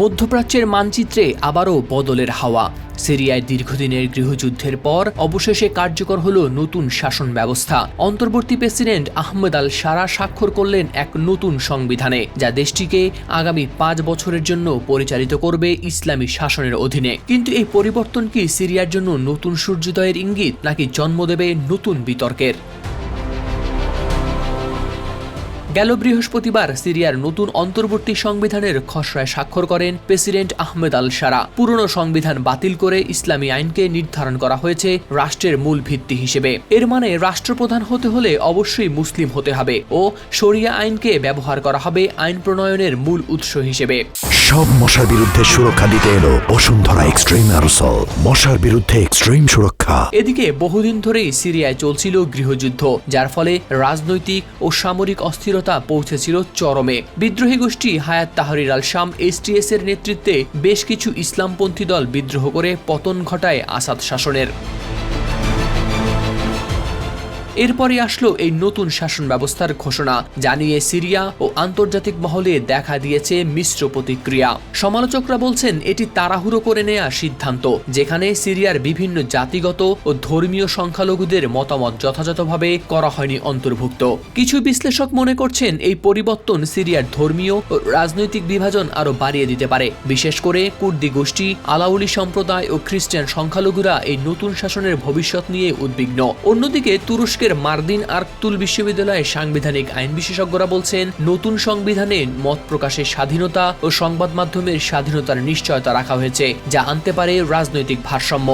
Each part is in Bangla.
মধ্যপ্রাচ্যের মানচিত্রে আবারও বদলের হাওয়া। সিরিয়ায় দীর্ঘদিনের গৃহযুদ্ধের পর অবশেষে কার্যকর হল নতুন শাসন ব্যবস্থা। অন্তর্বর্তী প্রেসিডেন্ট আহমেদ আল সারা স্বাক্ষর করলেন এক নতুন সংবিধানে, যা দেশটিকে আগামী পাঁচ বছরের জন্য পরিচালিত করবে ইসলামী শাসনের অধীনে। কিন্তু এই পরিবর্তন কি সিরিয়ার জন্য নতুন সূর্যোদয়ের ইঙ্গিত, নাকি জন্ম দেবে নতুন বিতর্কের? গেল বৃহস্পতিবার সিরিয়ার নতুন অন্তর্বর্তী সংবিধানের খসড়ায় স্বাক্ষর করেন প্রেসিডেন্ট আহমেদ আল সারা। পুরনো সংবিধান বাতিল করে ইসলামী আইনকে নির্ধারণ করা হয়েছে রাষ্ট্রের মূল ভিত্তি হিসেবে। এর মানে রাষ্ট্রপ্রধান হতে হলে অবশ্যই মুসলিম হতে হবে ও শরিয়া আইনকে ব্যবহার করা হবে আইন প্রণয়নের মূল উৎস হিসেবে। সব মশার বিরুদ্ধে সুরক্ষা দিতে এলো বসুন্ধরা এক্সট্রিম অ্যারোসল। মশার বিরুদ্ধে এক্সট্রিম সুরক্ষা। এদিকে বহুদিন ধরেই সিরিয়ায় চলছিল গৃহযুদ্ধ যার ফলে রাজনৈতিক ও সামরিক অস্থিরতা পৌঁছেছিল চরমে। বিদ্রোহী গোষ্ঠী হায়াত তাহরির আল শাম এসটিএস এর নেতৃত্বে বেশ কিছু ইসলামপন্থী দল বিদ্রোহ করে পতন ঘটায় আসাদ শাসনের। এরপরে আসলো এই নতুন শাসন ব্যবস্থার ঘোষণা, জানিয়ে সিরিয়া ও আন্তর্জাতিক মহলে দেখা দিয়েছে মিশ্র প্রতিক্রিয়া। সমালোচকরা বলছেন, এটি তাড়াহুড়ো করে নেয়া সিদ্ধান্ত, যেখানে সিরিয়ার বিভিন্ন জাতিগত ও ধর্মীয় সংখ্যালঘুদের মতামত যথাযথভাবে করা হয়নি অন্তর্ভুক্ত। কিছু বিশ্লেষক মনে করছেন, এই পরিবর্তন সিরিয়ার ধর্মীয় ও রাজনৈতিক বিভাজন আরও বাড়িয়ে দিতে পারে। বিশেষ করে কুর্দি গোষ্ঠী, আলাউলি সম্প্রদায় ও খ্রিস্টান সংখ্যালঘুরা এই নতুন শাসনের ভবিষ্যৎ নিয়ে উদ্বিগ্ন। অন্যদিকে তুরস্কের মার্দিন আর্কতুল বিশ্ববিদ্যালয়ের সাংবিধানিক আইন বিশেষজ্ঞরা বলছেন, নতুন সংবিধানে মত প্রকাশের স্বাধীনতা ও সংবাদ মাধ্যমের স্বাধীনতার নিশ্চয়তা রাখা হয়েছে, যা আনতে পারে রাজনৈতিক ভারসাম্য।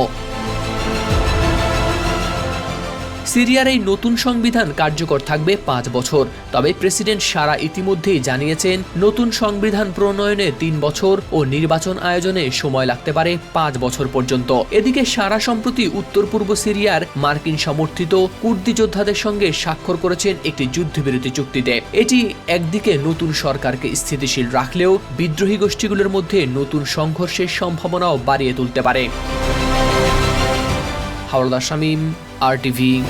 সিরিয়ার এই নতুন সংবিধান কার্যকর থাকবে পাঁচ বছর। তবে প্রেসিডেন্ট সারা ইতিমধ্যেই জানিয়েছেন, নতুন সংবিধান প্রণয়নে তিন বছর ও নির্বাচন আয়োজনে সময় লাগতে পারে পাঁচ বছর পর্যন্ত। এদিকে সারা সম্প্রতি উত্তর পূর্ব সিরিয়ার মার্কিন সমর্থিত কুর্দি যোদ্ধাদের সঙ্গে স্বাক্ষর করেছেন একটি যুদ্ধবিরতি চুক্তিতে। এটি একদিকে নতুন সরকারকে স্থিতিশীল রাখলেও বিদ্রোহী গোষ্ঠীগুলোর মধ্যে নতুন সংঘর্ষের সম্ভাবনাও বাড়িয়ে তুলতে পারে। হাওড়া শামীম RTV